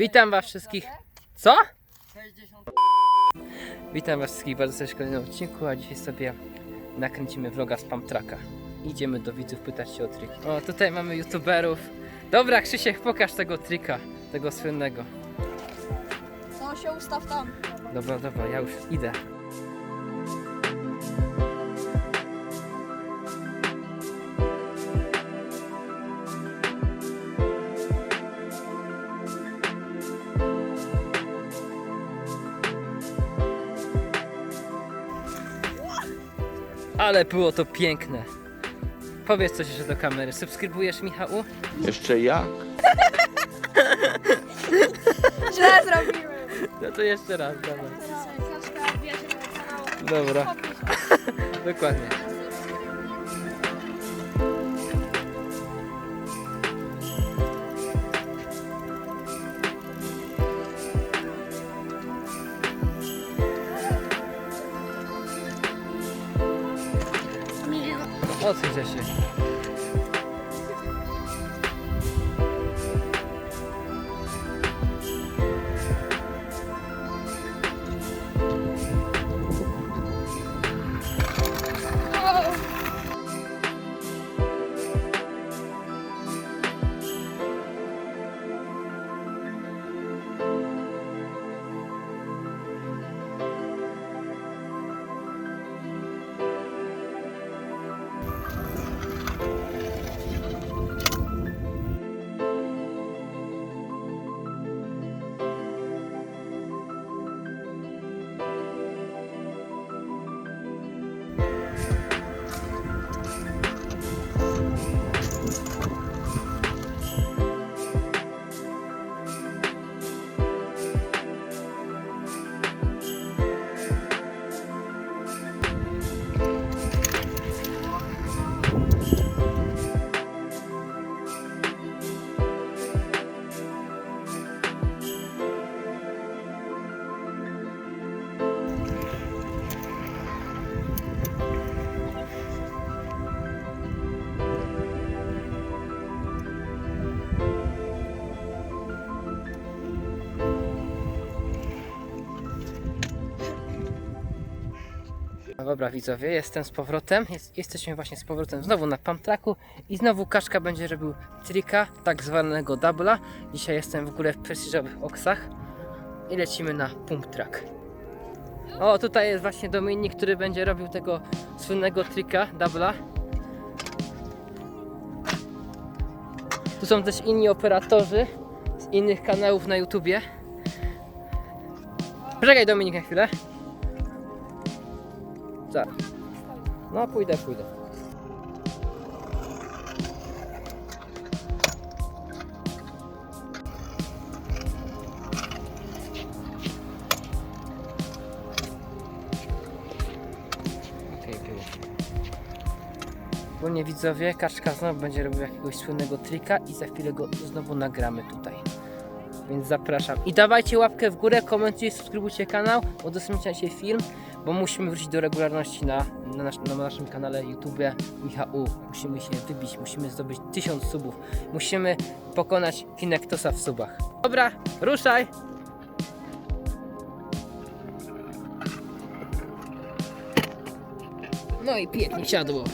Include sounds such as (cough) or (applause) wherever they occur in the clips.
Witam was wszystkich. Co? Witam was wszystkich bardzo serdecznie w kolejnym odcinku, a dzisiaj sobie nakręcimy vloga z Pump Tracka. Idziemy do widzów pytać się o triki. O, tutaj mamy youtuberów. Dobra, Krzysiek, pokaż tego trika, tego słynnego. No się ustaw tam. Dobra, dobra, ja już idę. Ale było to piękne. Powiedz coś jeszcze do kamery. Subskrybujesz Michału? Jeszcze jak? (laughs) Źle zrobiłem. No to jeszcze raz, dawaj. Kaczka wbija (laughs) się na kanał. Dobra, dokładnie. Odsuń się. No dobra widzowie, jestem z powrotem. Jest, jesteśmy właśnie z powrotem znowu na pump tracku i znowu Kaszka będzie robił trika, tak zwanego dubla. Dzisiaj jestem w ogóle w prestiżowych oksach i lecimy na pump track. O, tutaj jest właśnie Dominik, który będzie robił tego słynnego trika, dubla. Tu są też inni operatorzy z innych kanałów na YouTubie. Poczekaj Dominik na chwilę. No pójdę, pójdę. Ogólnie widzowie, Kaczka znowu będzie robił jakiegoś słynnego trika i za chwilę go znowu nagramy tutaj. Więc zapraszam. I dawajcie łapkę w górę, komentujcie, subskrybujcie kanał, udostępniajcie film, bo musimy wrócić do regularności na, na, nasz, na naszym kanale YouTube Michał. Musimy się wybić, musimy zdobyć 1000 subów. Musimy pokonać Kinektosa w subach. Dobra, ruszaj! No i pięknie siadło.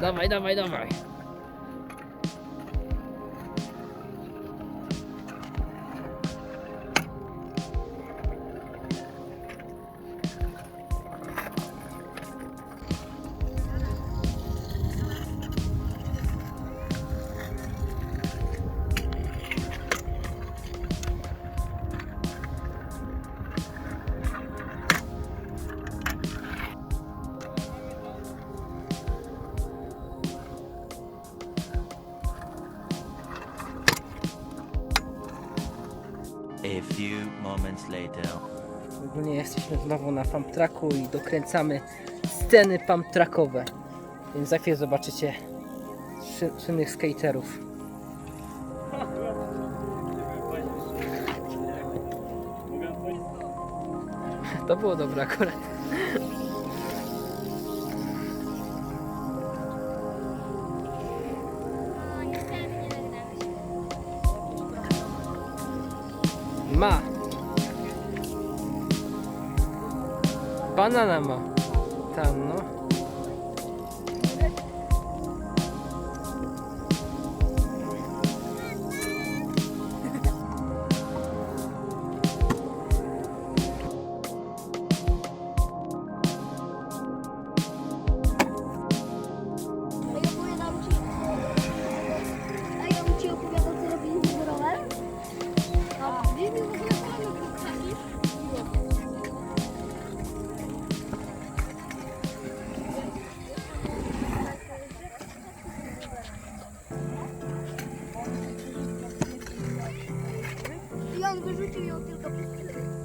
Dawaj, dawaj, dawaj. Moments later. Ogólnie jesteśmy znowu na pump tracku i dokręcamy sceny pump trackowe. Więc za chwilę zobaczycie szy- słynnych skaterów. To było dobre akurat. Ma. バナナマンさんの Він лежить і його пілка пустила.